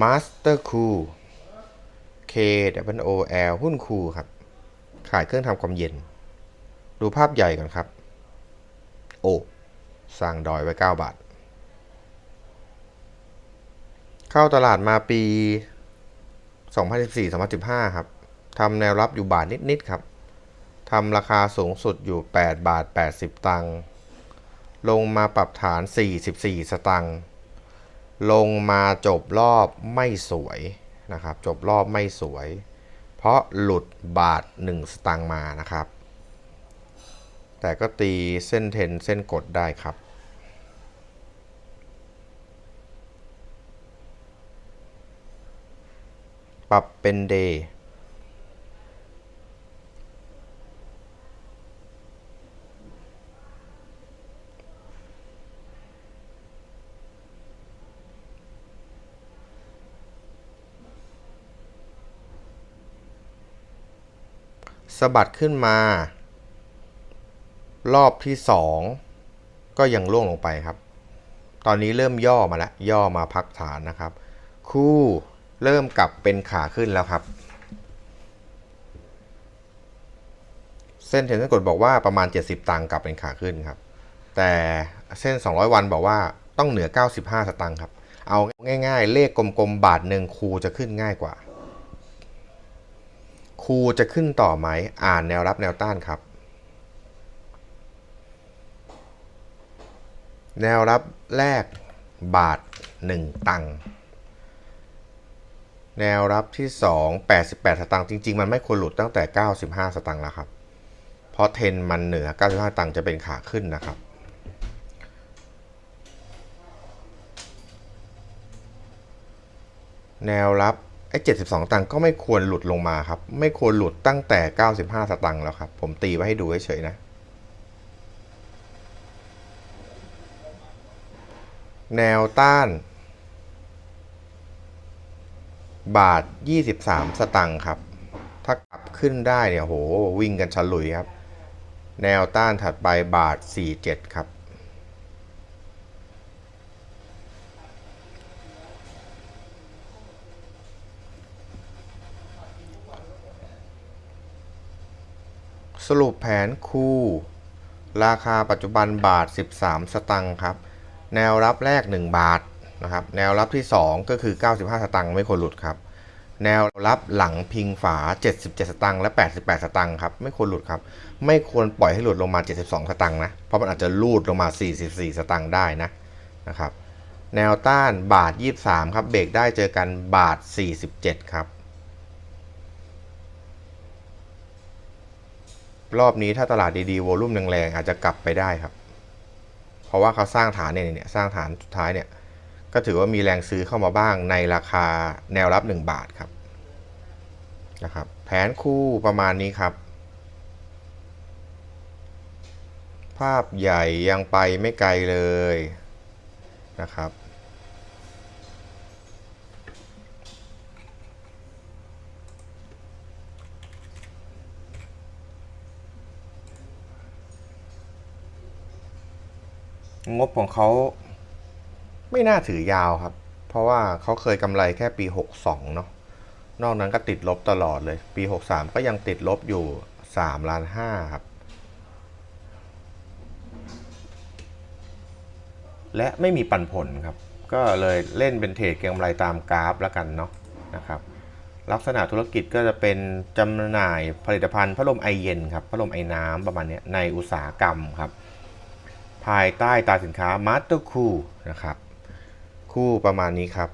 Master Cool K W O L หุ้นคูลครับ ขายเครื่องทำความเย็น ดูภาพใหญ่ก่อนครับ โอ้สร้างดอยไว้ 9 บาท เข้าตลาดมาปี 2014-2015 ครับทำแนวรับอยู่บาทนิด ๆ ครับทำราคาสูงสุดอยู่ 8 บาท 80 ตังค์ ลงมาปรับฐาน 44 สตังค์ ลงมาจบรอบไม่สวยนะครับ จบรอบไม่สวย เพราะหลุดบาท 1 สตางค์มานะครับ แต่ก็ตีเส้นเทนเส้นกดได้ครับปรับเป็นเดย์ สะบัดขึ้นมา รอบที่สองก็ยังล่วงลงไปครับ ตอนนี้เริ่มย่อมาแล้วย่อมาพักฐานนะครับ คู่เริ่มกลับเป็นขาขึ้นแล้วครับ เส้นเทนเส้นกดบอกว่าประมาณ 70 ตังค์กลับเป็นขาขึ้นครับ แต่เส้น 200 วันบอกว่าต้องเหนือ 95 สตังค์ครับ เอาง่ายๆ เลขกลมๆ บาทหนึ่งคูจะขึ้นง่ายกว่า คูจะขึ้นต่อไหมอ่านแนวรับแนวต้านครับ แนวรับแรกบาท 1 ตังค์แนวรับที่ 2 88 สตางค์จริง ๆ มันไม่ควรหลุดตั้งแต่ 95 สตางค์แล้วครับ เพราะเทนมันเหนือ 95สตางค์จะเป็นขาขึ้นนะครับ แนวรับ ไอ้72ตังค์ก็ไม่ควรหลุดลงมาครับ ไม่ควรหลุดตั้งแต่95สตางค์แล้วครับ ผมตีไว้ให้ดูเฉยๆนะ แนวต้าน บาท23สตังค์ครับ ถ้ากลับขึ้นได้เนี่ยโหวิ่งกันฉลุยครับ แนวต้านถัดไปบาท47ครับ สรุปแผนคู่ ราคาปัจจุบันบาท 13 สตังค์ครับ แนวรับแรก 1 บาทนะครับ แนวรับที่ 2 ก็คือ 95 สตังค์ไม่ควรหลุดครับ แนวรับหลังพิงฝา 77 สตังค์และ 88 สตังค์ครับ ไม่ควรหลุดครับ ไม่ควรปล่อยให้หลุดลงมา 72 สตังค์นะ เพราะมันอาจจะลูดลงมา 44 สตังค์ได้นะนะครับ แนวต้านบาท 23 ครับ เบรกได้เจอกันบาท 47 ครับ รอบนี้ถ้าตลาดดีๆวอลุ่มแรงๆอาจจะกลับไปได้ครับ เพราะว่าเขาสร้างฐานเนี่ยเนี่ยสร้างฐานสุดท้ายเนี่ย ก็ถือว่ามีแรงซื้อเข้ามาบ้างในราคาแนวรับ 1 บาทครับนะครับ แผนคู่ประมาณนี้ครับ ภาพใหญ่ยังไปไม่ไกลเลยนะครับ งบของเขาไม่น่าถือยาวครับ เพราะว่าเขาเคยกำไรแค่ปี 62 เนาะนอกนั้นก็ติดลบตลอดเลย ปี 63 ก็ยังติดลบอยู่3ล้าน5ครับ และไม่มีปันผลครับ ก็เลยเล่นเป็นเทรดเก็งกำไรตามกราฟแล้วกันเนาะนะครับลักษณะธุรกิจก็จะเป็นจำหน่ายผลิตภัณฑ์พัดลมไอเย็นครับพัดลมไอน้ำประมาณนี้ในอุตสาหกรรมครับ ภายใต้ตราสินค้ามาสเตอร์คูนะครับคู่ประมาณนี้ครับ